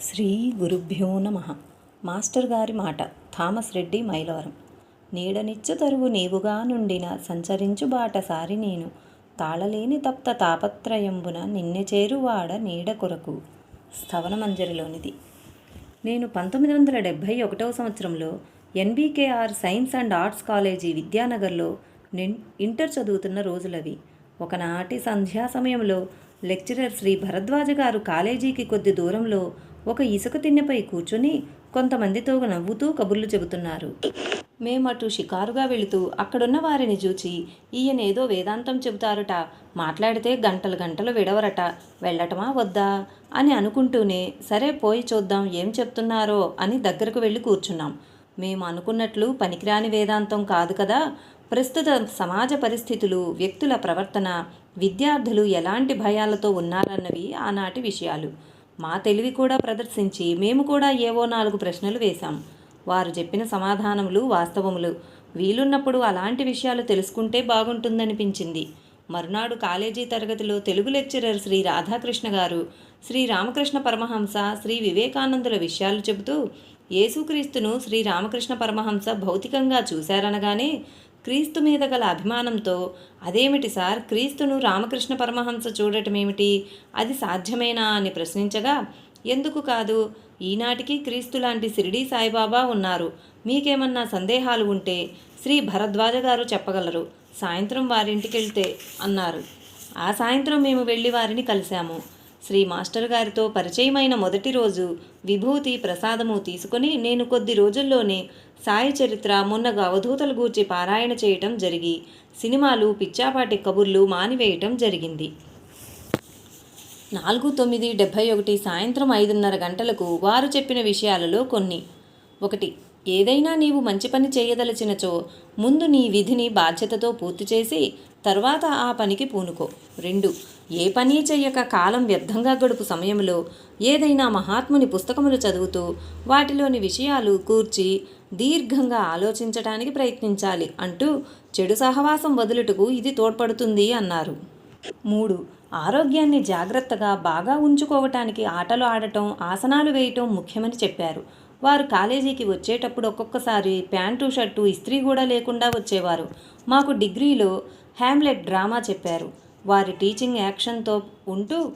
శ్రీ గురుభ్యో నమ. మాస్టర్ గారి మాట థామస్ రెడ్డి మైలవరం. నీడనిచ్చు తరువు నీవుగా నుండిన సంచరించు బాట సారి నేను. తాళలేని తప్త తాపత్రయంబున నిన్నె చేరువాడ నీడ కొరకు. స్థవనమంజరిలోనిది నేను పంతొమ్మిది వందల డెబ్భై ఒకటవ సంవత్సరంలో NBKR science and arts college విద్యానగర్లో నిన్ ఇంటర్ చదువుతున్న రోజులవి. ఒకనాటి సంధ్యా సమయంలో లెక్చరర్ శ్రీ భరద్వాజ గారు కాలేజీకి కొద్ది దూరంలో ఒక ఇసుక తిన్నెపై కూర్చుని కొంతమందితో నవ్వుతూ కబుర్లు చెబుతున్నారు. మేమటు షికారుగా వెళుతూ అక్కడున్న వారిని చూచి ఈయనేదో వేదాంతం చెబుతారట మాట్లాడితే గంటలు గంటలు విడవరట వెళ్ళటమా వద్దా అని అనుకుంటూనే సరే పోయి చూద్దాం ఏం చెప్తున్నారో అని దగ్గరకు వెళ్ళి కూర్చున్నాం. మేము అనుకున్నట్లు పనికిరాని వేదాంతం కాదు కదా ప్రస్తుత సమాజ పరిస్థితులు వ్యక్తుల ప్రవర్తన విద్యార్థులు ఎలాంటి భయాలతో ఉన్నారన్నవి ఆనాటి విషయాలు. మా తెలివి కూడా ప్రదర్శించి మేము కూడా ఏవో నాలుగు ప్రశ్నలు వేశాం. వారు చెప్పిన సమాధానములు వాస్తవములు. వీలున్నప్పుడు అలాంటి విషయాలు తెలుసుకుంటే బాగుంటుందనిపించింది. మరునాడు కాలేజీ తరగతిలో తెలుగు లెక్చరర్ శ్రీ రాధాకృష్ణ గారు శ్రీ రామకృష్ణ పరమహంస శ్రీ వివేకానందుల విషయాలు చెబుతూ యేసుక్రీస్తును శ్రీ రామకృష్ణ పరమహంస భౌతికంగా చూశారనగానే క్రీస్తు మీద గల అభిమానంతో అదేమిటి సార్? క్రీస్తును రామకృష్ణ పరమహంస చూడటమేమిటి? అది సాధ్యమేనా అని ప్రశ్నించగా ఎందుకు కాదు? ఈనాటికి క్రీస్తు లాంటి షిరిడీ సాయిబాబా ఉన్నారు. మీకేమన్నా సందేహాలు ఉంటే శ్రీ భరద్వాజ గారు చెప్పగలరు. సాయంత్రం వారింటికి వెళ్తే అన్నారు. ఆ సాయంత్రం మేము వెళ్ళి వారిని కలిశాము. శ్రీ మాస్టర్ గారితో పరిచయమైన మొదటి రోజు విభూతి ప్రసాదము తీసుకుని నేను కొద్ది రోజుల్లోనే సాయి చరిత్ర మున్నగా అవధూతలు గూర్చి పారాయణ చేయటం జరిగి సినిమాలు పిచ్చాపాటి కబుర్లు మానివేయటం జరిగింది. నాలుగు తొమ్మిది డెబ్భై ఒకటి సాయంత్రం ఐదున్నర గంటలకు వారు చెప్పిన విషయాలలో కొన్ని. ఒకటి ఏదైనా నీవు మంచి పని చేయదలచినచో ముందు నీ విధిని బాధ్యతతో పూర్తి చేసి తర్వాత ఆ పనికి పూనుకో. రెండు ఏ పని చెయ్యక కాలం వ్యర్థంగా గడుపు సమయంలో ఏదైనా మహాత్ముని పుస్తకములు చదువుతూ వాటిలోని విషయాలు కూర్చి దీర్ఘంగా ఆలోచించటానికి ప్రయత్నించాలి అంటూ చెడు సహవాసం వదులుటకు ఇది తోడ్పడుతుంది అన్నారు. మూడు ఆరోగ్యాన్ని జాగ్రత్తగా బాగా ఉంచుకోవటానికి ఆటలు ఆడటం ఆసనాలు వేయటం ముఖ్యమని చెప్పారు. వారు కాలేజీకి వచ్చేటప్పుడు ఒక్కొక్కసారి ప్యాంటు షర్టు ఇస్త్రీ కూడా లేకుండా వచ్చేవారు. మాకు డిగ్రీలో హ్యామ్లెట్ డ్రామా చెప్పారు. వారి టీచింగ్ యాక్షన్తో ఉంటూ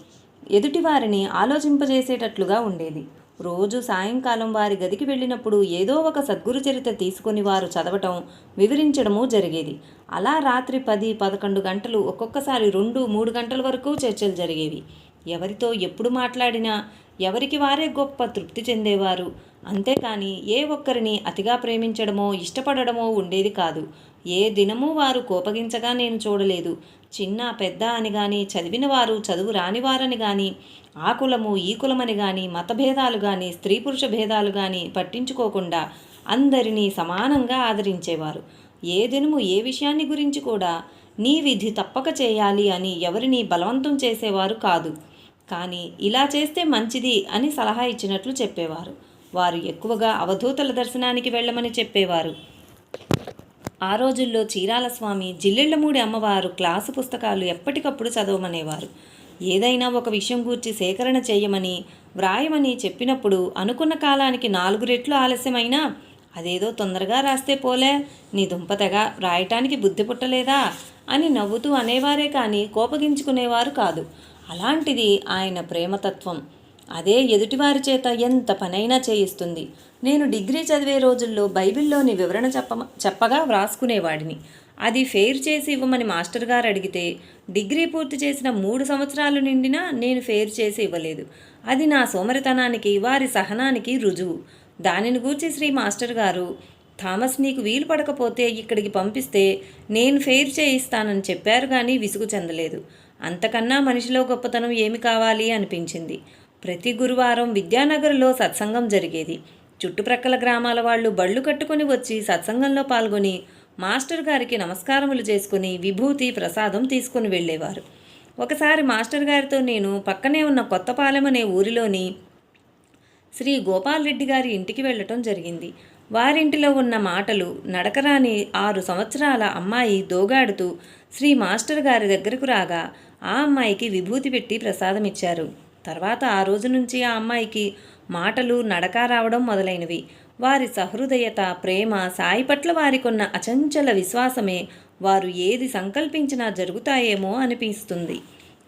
ఎదుటివారిని ఆలోచింపజేసేటట్లుగా ఉండేది. రోజు సాయంకాలం వారి గదికి వెళ్ళినప్పుడు ఏదో ఒక సద్గురు చరిత్ర తీసుకొని వారు చదవటం వివరించడము జరిగేది. అలా రాత్రి పది పదకొండు గంటలు ఒక్కొక్కసారి రెండు మూడు గంటల వరకు చర్చలు జరిగేవి. ఎవరితో ఎప్పుడు మాట్లాడినా ఎవరికి వారే గొప్ప తృప్తి చెందేవారు. అంతేకాని ఏ ఒక్కరిని అతిగా ప్రేమించడమో ఇష్టపడడమో ఉండేది కాదు. ఏ దినమూ వారు కోపగించగా నేను చూడలేదు. చిన్న పెద్ద అని కానీ చదివిన వారు చదువు రానివారని కానీ ఆ కులము ఈ కులమని కానీ మతభేదాలు కానీ స్త్రీ పురుష భేదాలు కానీ పట్టించుకోకుండా అందరినీ సమానంగా ఆదరించేవారు. ఏ దినము ఏ విషయాన్ని గురించి కూడా నీ విధి తప్పక చేయాలి అని ఎవరిని బలవంతం చేసేవారు కాదు. కానీ ఇలా చేస్తే మంచిది అని సలహా ఇచ్చినట్లు చెప్పేవారు. వారు ఎక్కువగా అవధూతల దర్శనానికి వెళ్ళమని చెప్పేవారు. ఆ రోజుల్లో చీరాల స్వామి జిల్లెళ్ళమూడి అమ్మవారు క్లాసు పుస్తకాలు ఎప్పటికప్పుడు చదవమనేవారు. ఏదైనా ఒక విషయం గూర్చి సేకరణ చేయమని వ్రాయమని చెప్పినప్పుడు అనుకున్న కాలానికి నాలుగు రెట్లు ఆలస్యమైనా అదేదో తొందరగా రాస్తే పోలే నీ దుంపతగా రాయటానికి బుద్ధి పుట్టలేదా అని నవ్వుతూ అనేవారే కానీ కోపగించుకునేవారు కాదు. అలాంటిది ఆయన ప్రేమతత్వం. అదే ఎదుటివారి చేత ఎంత పనైనా చేయిస్తుంది. నేను డిగ్రీ చదివే రోజుల్లో బైబిల్లోని వివరణ చెప్ప చెప్పగా వ్రాసుకునేవాడిని. అది ఫెయిర్ చేసి ఇవ్వమని మాస్టర్ గారు అడిగితే డిగ్రీ పూర్తి చేసిన మూడు సంవత్సరాలు నిండినా నేను ఫెయిర్ చేసి ఇవ్వలేదు. అది నా సోమరితనానికి వారి సహనానికి రుజువు. దానిని గూర్చి శ్రీ మాస్టర్ గారు థామస్ నీకు వీలు పడకపోతే ఇక్కడికి పంపిస్తే నేను ఫెయిర్ చేయిస్తానని చెప్పారు కానీ విసుగు చెందలేదు. అంతకన్నా మనిషిలో గొప్పతనం ఏమి కావాలి అనిపించింది. ప్రతి గురువారం విద్యానగర్లో సత్సంగం జరిగేది. చుట్టుప్రక్కల గ్రామాల వాళ్ళు బళ్ళు కట్టుకొని వచ్చి సత్సంగంలో పాల్గొని మాస్టర్ గారికి నమస్కారములు చేసుకుని విభూతి ప్రసాదం తీసుకుని వెళ్ళేవారు. ఒకసారి మాస్టర్ గారితో నేను పక్కనే ఉన్న కొత్తపాలెం అనే ఊరిలోని శ్రీ గోపాల్ రెడ్డి గారి ఇంటికి వెళ్ళటం జరిగింది. వారింటిలో ఉన్న మాటలు నడకరాని ఆరు సంవత్సరాల అమ్మాయి దోగాడుతూ శ్రీ మాస్టర్ గారి దగ్గరకు రాగా ఆ అమ్మాయికి విభూతి పెట్టి ప్రసాదం ఇచ్చారు. తర్వాత ఆ రోజు నుంచి ఆ అమ్మాయికి మాటలు నడక రావడం మొదలైనవి. వారి సహృదయత ప్రేమ సాయి పట్ల వారికున్న అచంచల విశ్వాసమే వారు ఏది సంకల్పించినా జరుగుతాయేమో అనిపిస్తుంది.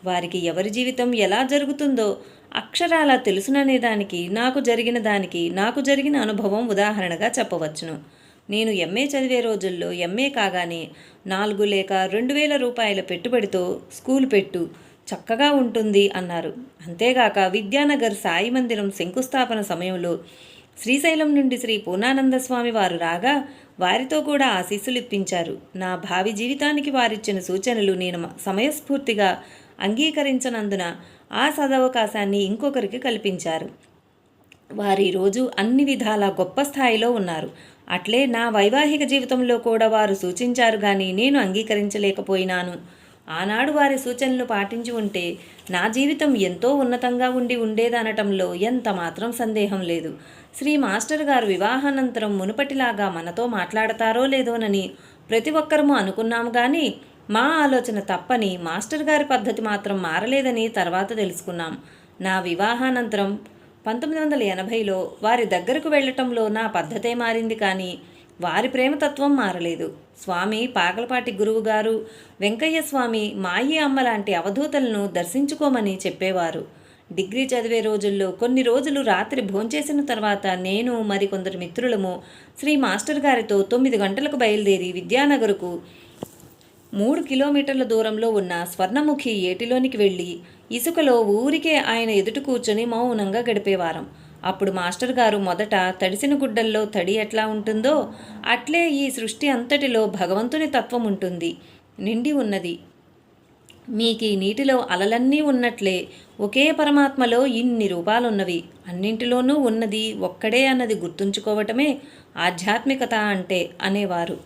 వారికి ఎవరి జీవితం ఎలా జరుగుతుందో అక్షరాలా తెలుసుననే దానికి నాకు జరిగిన దానికి నాకు జరిగిన అనుభవం ఉదాహరణగా చెప్పవచ్చును. నేను ఎంఏ చదివే రోజుల్లో ఎంఏ కాగానే నాలుగు లేక రెండు వేల రూపాయల పెట్టుబడితో స్కూల్ పెట్టు చక్కగా ఉంటుంది అన్నారు. అంతేగాక విద్యానగర్ సాయి మందిరం శంకుస్థాపన సమయంలో శ్రీశైలం నుండి శ్రీ పూర్ణానంద స్వామి వారు రాగా వారితో కూడా ఆశీస్సులు ఇప్పించారు నా భావి జీవితానికి వారిచ్చిన సూచనలు నేను మ- సమయస్ఫూర్తిగా అంగీకరించనందున ఆ సదవకాశాన్ని ఇంకొకరికి కల్పించారు. వారి రోజు అన్ని విధాల గొప్ప స్థాయిలో ఉన్నారు. అట్లే నా వైవాహిక జీవితంలో కూడా వారు సూచించారు కానీ నేను అంగీకరించలేకపోయినాను. ఆనాడు వారి సూచనలు పాటించి ఉంటే నా జీవితం ఎంతో ఉన్నతంగా ఉండి ఉండేదనటంలో ఎంత మాత్రం సందేహం లేదు. శ్రీ మాస్టర్ గారు వివాహానంతరం మునుపటిలాగా మనతో మాట్లాడతారో లేదోనని ప్రతి ఒక్కరము అనుకున్నాము కానీ మా ఆలోచన తప్పని మాస్టర్ గారి పద్ధతి మాత్రం మారలేదని తర్వాత తెలుసుకున్నాం. నా వివాహానంతరం పంతొమ్మిది వందల ఎనభైలో వారి దగ్గరకు వెళ్ళటంలో నా పద్ధతే మారింది కానీ వారి ప్రేమతత్వం మారలేదు. స్వామి పాగలపాటి గురువు గారు వెంకయ్య స్వామి మాయి అమ్మ లాంటి అవధూతలను దర్శించుకోమని చెప్పేవారు. డిగ్రీ చదివే రోజుల్లో కొన్ని రోజులు రాత్రి భోంచేసిన తర్వాత నేను మరికొందరు మిత్రులము శ్రీ మాస్టర్ గారితో తొమ్మిది గంటలకు బయలుదేరి విద్యానగర్కు మూడు కిలోమీటర్ల దూరంలో ఉన్న స్వర్ణముఖి ఏటిలోనికి వెళ్ళి ఇసుకలో ఊరికే ఆయన ఎదుట కూర్చొని మౌనంగా గడిపేవారం. అప్పుడు మాస్టర్ గారు మొదట తడిసిన గుడ్డల్లో తడి ఎట్లా ఉంటుందో అట్లే ఈ సృష్టి అంతటిలో భగవంతుని తత్వం ఉంటుంది నిండి ఉన్నది. మీకు ఈ నీటిలో అలలన్నీ ఉన్నట్లే ఒకే పరమాత్మలో ఇన్ని రూపాలున్నవి. అన్నింటిలోనూ ఉన్నది ఒక్కడే అన్నది గుర్తుంచుకోవటమే ఆధ్యాత్మికత అంటే అనేవారు.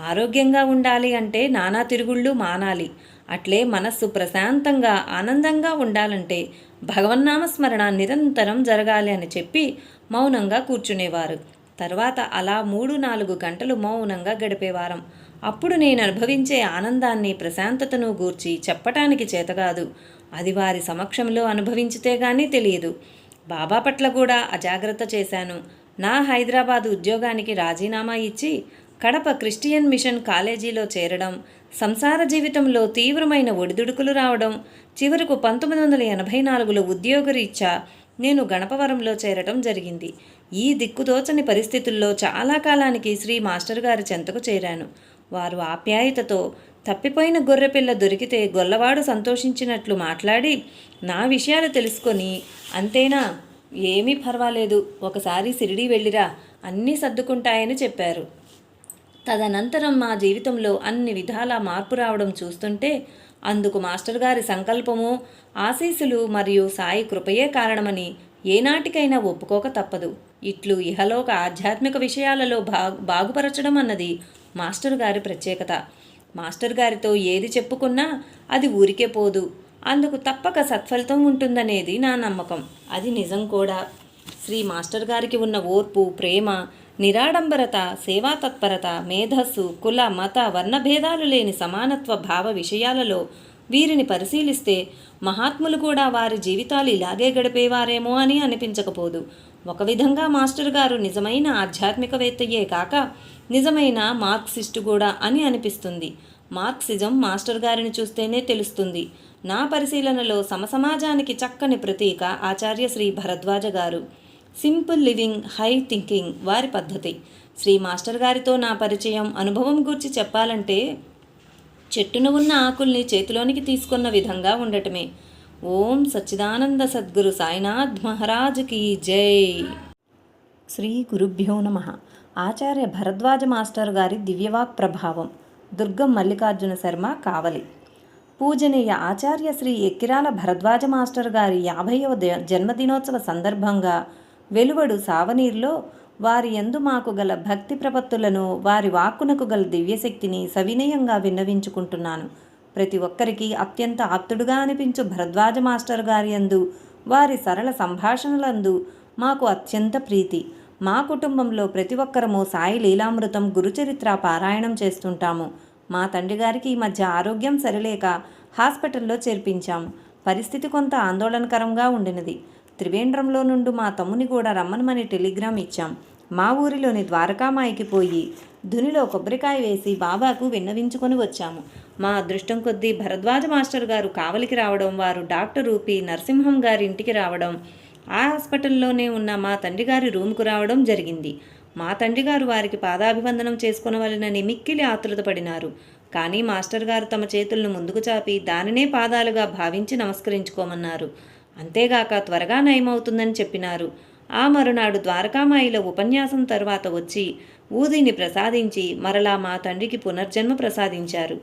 ఆరోగ్యంగా ఉండాలి అంటే నానా తిరుగుళ్ళు మానాలి. అట్లే మనస్సు ప్రశాంతంగా ఆనందంగా ఉండాలంటే భగవన్నామస్మరణ నిరంతరం జరగాలి అని చెప్పి మౌనంగా కూర్చునేవారు. తర్వాత అలా మూడు నాలుగు గంటలు మౌనంగా గడిపేవారం. అప్పుడు నేను అనుభవించే ఆనందాన్ని ప్రశాంతతను గూర్చి చెప్పటానికి చేతకాదు అది వారి సమక్షంలో అనుభవించితే గానీ తెలియదు. బాబా పట్ల కూడా అజాగ్రత్త చేశాను. నా హైదరాబాద్ ఉద్యోగానికి రాజీనామా ఇచ్చి కడప క్రిస్టియన్ మిషన్ కాలేజీలో చేరడం సంసార జీవితంలో తీవ్రమైన ఒడిదుడుకులు రావడం చివరకు పంతొమ్మిది వందల ఎనభై నాలుగులో ఉద్యోగరీత్యా నేను గణపవరంలో చేరటం జరిగింది. ఈ దిక్కుదోచని పరిస్థితుల్లో చాలా కాలానికి శ్రీ మాస్టర్ గారి చెంతకు చేరాను. వారు ఆప్యాయతతో తప్పిపోయిన గొర్రెపిల్ల దొరికితే గొల్లవాడు సంతోషించినట్లు మాట్లాడి నా విషయాలు తెలుసుకొని అంతేనా? ఏమీ పర్వాలేదు. ఒకసారి సిరిడి వెళ్ళిరా. అన్నీ సర్దుకుంటాయని చెప్పారు. తదనంతరం మా జీవితంలో అన్ని విధాల మార్పు రావడం చూస్తుంటే అందుకు మాస్టర్ గారి సంకల్పము ఆశీస్సులు మరియు సాయి కృపయే కారణమని ఏనాటికైనా ఒప్పుకోక తప్పదు. ఇట్లు ఇహలోక ఆధ్యాత్మిక విషయాలలో బా బాగుపరచడం అన్నది మాస్టర్ గారి ప్రత్యేకత. మాస్టర్ గారితో ఏది చెప్పుకున్నా అది ఊరికే పోదు. అందుకు తప్పక సత్ఫలితం ఉంటుందనేది నా నమ్మకం. అది నిజం కూడా. శ్రీ మాస్టర్ గారికి ఉన్న ఓర్పు ప్రేమ నిరాడంబరత సేవా తత్పరత మేధస్సు కుల మత వర్ణభేదాలు లేని సమానత్వ భావ విషయాలలో వీరిని పరిశీలిస్తే మహాత్ములు కూడా వారి జీవితాలు ఇలాగే గడిపేవారేమో అని అనిపించకపోదు. ఒక విధంగా మాస్టర్ గారు నిజమైన ఆధ్యాత్మికవేత్తయే కాక నిజమైన మార్క్సిస్టు కూడా అని అనిపిస్తుంది. మార్క్సిజం మాస్టర్ గారిని చూస్తేనే తెలుస్తుంది. నా పరిశీలనలో సమసమాజానికి చక్కని ప్రతీక ఆచార్య శ్రీ భరద్వాజ గారు. సింపుల్ లివింగ్ హై థింకింగ్ వారి పద్ధతి. శ్రీ మాస్టర్ గారితో నా పరిచయం అనుభవం గురించి చెప్పాలంటే చెట్టున ఉన్న ఆకుల్ని చేతిలోనికి తీసుకున్న విధంగా ఉండటమే. ఓం సచ్చిదానంద సద్గురు సాయినాథ్ మహారాజ్కి జై. శ్రీ గురుభ్యో నమ. ఆచార్య భరద్వాజ మాస్టర్ గారి దివ్యవాక్ ప్రభావం. దుర్గం మల్లికార్జున శర్మ కావలి. పూజనీయ ఆచార్య శ్రీ ఎక్కిరాల భరద్వాజ మాస్టర్ గారి యాభైవ ద- జన్మదినోత్సవ సందర్భంగా వెలువడు సావనీర్లో వారి యందు మాకు గల భక్తి ప్రపత్తులను వారి వాక్కునకు గల దివ్యశక్తిని సవినయంగా విన్నవించుకుంటున్నాను. ప్రతి ఒక్కరికి అత్యంత ఆప్తుడుగా అనిపించు భరద్వాజ మాస్టర్ గారి యందు వారి సరళ సంభాషణలందు మాకు అత్యంత ప్రీతి. మా కుటుంబంలో ప్రతి ఒక్కరము సాయి లీలామృతం గురుచరిత్ర పారాయణం చేస్తుంటాము. మా తండ్రి గారికి ఈ మధ్య ఆరోగ్యం సరిలేక హాస్పిటల్లో చేర్పించాము పరిస్థితి కొంత ఆందోళనకరంగా ఉండినది. త్రివేంద్రంలో నుండి మా తమ్ముని కూడా రమ్మనమని టెలిగ్రామ్ ఇచ్చాం. మా ఊరిలోని ద్వారకామాయికి పోయి ధునిలో కొబ్బరికాయ వేసి బాబాకు విన్నవించుకొని వచ్చాము. మా అదృష్టం కొద్దీ భరద్వాజ మాస్టర్ గారు కావలికి రావడం వారు డాక్టర్ రూపి నరసింహం గారి ఇంటికి రావడం ఆ హాస్పిటల్లోనే ఉన్న మా తండ్రి గారి రూమ్కు రావడం జరిగింది. మా తండ్రి గారు వారికి పాదాభివందనం చేసుకునవలనని మిక్కిలి ఆతృత పడినారు. కానీ మాస్టర్ గారు తమ చేతులను ముందుకు చాపి దానినే పాదాలుగా భావించి నమస్కరించుకోమన్నారు. అంతేగాక త్వరగా నయమవుతుందని చెప్పినారు. ఆ మరునాడు ద్వారకామాయిల ఉపన్యాసం తర్వాత వచ్చి ఊదిని ప్రసాదించి మరలా మా తండ్రికి పునర్జన్మ ప్రసాదించారు.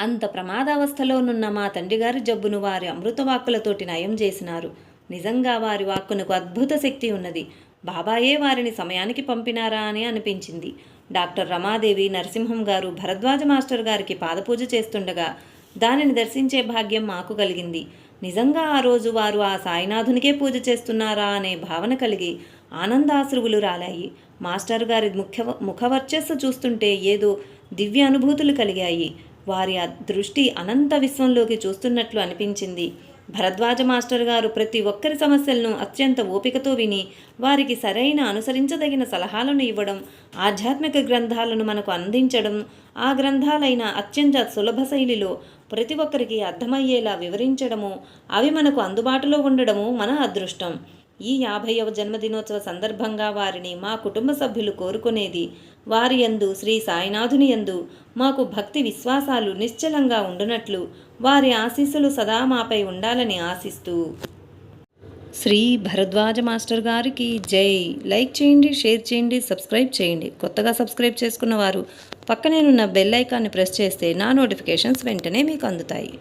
అంత ప్రమాదావస్థలోనున్న మా తండ్రి గారి జబ్బును వారి అమృతవాక్కులతోటి నయం చేసినారు. నిజంగా వారి వాక్కునకు అద్భుత శక్తి ఉన్నది. బాబాయే వారిని సమయానికి పంపినారా అని అనిపించింది. డాక్టర్ రమాదేవి నరసింహం గారు భరద్వాజ మాస్టర్ గారికి పాదపూజ చేస్తుండగా దానిని దర్శించే భాగ్యం మాకు కలిగింది. నిజంగా ఆ రోజు వారు ఆ సాయినాథునికే పూజ చేస్తున్నారా అనే భావన కలిగి ఆనందాశ్రువులు రాలాయి. మాస్టర్ గారి ముఖ్య ముఖవర్చస్సు చూస్తుంటే ఏదో దివ్య అనుభూతులు కలిగాయి. వారి ఆ దృష్టి అనంత విశ్వంలోకి చూస్తున్నట్లు అనిపించింది. భరద్వాజ మాస్టర్ గారు ప్రతి ఒక్కరి సమస్యలను అత్యంత ఓపికతో విని వారికి సరైన అనుసరించదగిన సలహాలను ఇవ్వడం ఆధ్యాత్మిక గ్రంథాలను మనకు అందించడం ఆ గ్రంథాలైన అత్యంత సులభ శైలిలో ప్రతి ఒక్కరికి అర్థమయ్యేలా వివరించడము అవి మనకు అందుబాటులో ఉండడము మన అదృష్టం. ఈ యాభైవ జన్మదినోత్సవ సందర్భంగా వారిని మా కుటుంబ సభ్యులు కోరుకునేది వారి యందు శ్రీ సాయినాథుని యందు మాకు భక్తి విశ్వాసాలు నిశ్చలంగా ఉండునట్లు వారి ఆశీస్సులు సదా మాపై ఉండాలని ఆశిస్తూ. శ్రీ భరద్వాజ మాస్టర్ గారికి జై. లైక్ చేయండి షేర్ చేయండి సబ్స్క్రైబ్ చేయండి. కొత్తగా సబ్స్క్రైబ్ చేసుకున్న వారు పక్కనేనున్న బెల్ ఐకాన్ని ప్రెస్ చేస్తే నా నోటిఫికేషన్స్ వెంటనే మీకు అందుతాయి.